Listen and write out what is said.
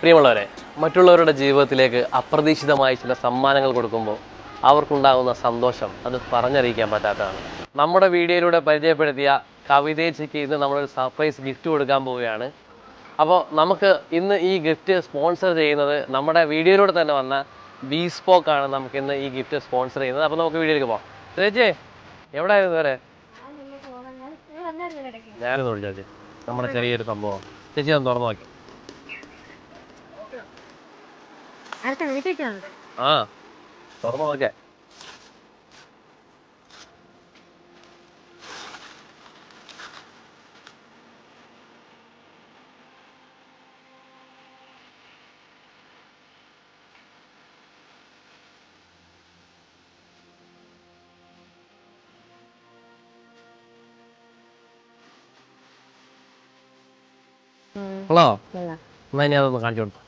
പ്രിയമുള്ളവരെ മറ്റുള്ളവരുടെ ജീവിതത്തിലേക്ക് അപ്രതീക്ഷിതമായി ചില സമ്മാനങ്ങൾ കൊടുക്കുമ്പോൾ അവർക്കുണ്ടാകുന്ന സന്തോഷം അത് പറഞ്ഞറിയിക്കാൻ പറ്റാത്തതാണ്. നമ്മുടെ വീഡിയോയിലൂടെ പരിചയപ്പെടുത്തിയ കവിതേച്ചിക്ക് ഇന്ന് നമ്മളൊരു സർപ്രൈസ് ഗിഫ്റ്റ് കൊടുക്കാൻ പോവുകയാണ്. അപ്പോൾ നമുക്ക് ഇന്ന് ഈ ഗിഫ്റ്റ് സ്പോൺസർ ചെയ്യുന്നത് നമ്മുടെ വീഡിയോയിലൂടെ തന്നെ വന്ന ബി സ്പോക്കാണ് നമുക്ക് ഇന്ന് ഈ ഗിഫ്റ്റ് സ്പോൺസർ ചെയ്യുന്നത്. അപ്പോൾ നമുക്ക് വീഡിയോയിലേക്ക് പോകാം ചേച്ചി എവിടെ ആയിരുന്നു വരെ ഞാനൊന്നു ചേച്ചി നമ്മുടെ ചെറിയൊരു സംഭവം. ചേച്ചി ഒന്ന് തുറന്നു നോക്കി. ആ. തുറന്നു നോക്കേ ഹലോ എന്നാ ഇനി അതൊന്ന് കാണിച്ചു കൊടുത്തു